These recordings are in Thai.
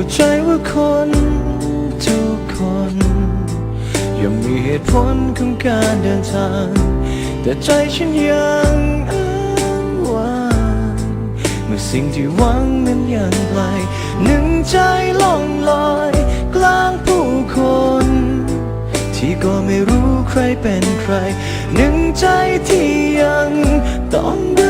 เข้าใจว่าคนทุกคนย่อมมีเหตุผลของการเดินทาง แต่ใจฉันยังอ้างว้างเมื่อสิ่งที่หวังนั้นยังไกลหนึ่งใจล่องลอยกลางผู้คน ที่ก็ไม่รู้ใครเป็นใคร หนึ่งใจที่ยังต้องเดิน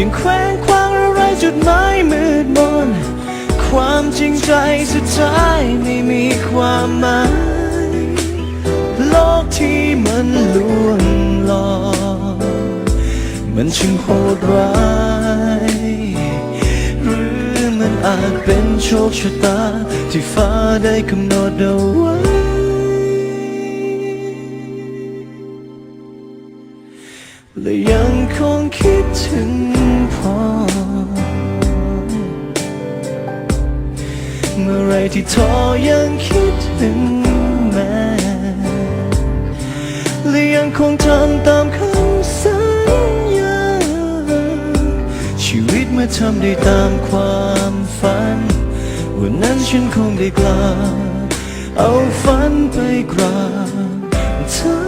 ยังแขวงคว้างอะไรจุดหมายมืดมน ความจริงใจสุดท้ายไม่มีความหมาย โลกที่มันลวงหลอกมันช่างโหดร้ายหรือมันอาจเป็นโชคชะตา ที่ฟ้าได้กำหนดเอาไว้และยังคงคิดถึง เมื่อไรที่ท้อยังคิดถึงแม่และยังคงทำตามคำสัญญา ชีวิตเมื่อทำได้ตามความฝัน วันนั้นฉันคงได้กล่าเอาฝันไปกราบเธอ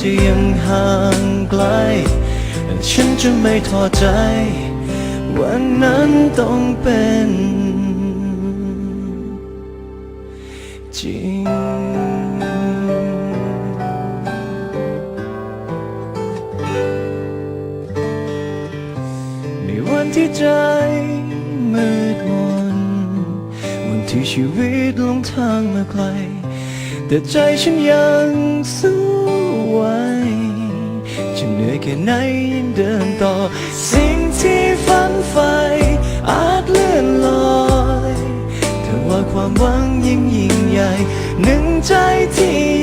จะยังห่างไกล ฉันจะไม่ท้อใจ วันนั้นต้องเป็น จริงในวันที่ใจมืดมนวันที่ชีวิตลงทางมาไกล แต่ใจฉันยังสู้ เหนื่อยแค่ไหนยังเดินต่อ สิ่งที่ฝันใฝ่อาจเลื่อนลอยแต่ว่าความหวังยิ่งยิ่งใหญ่หนึ่งใจที่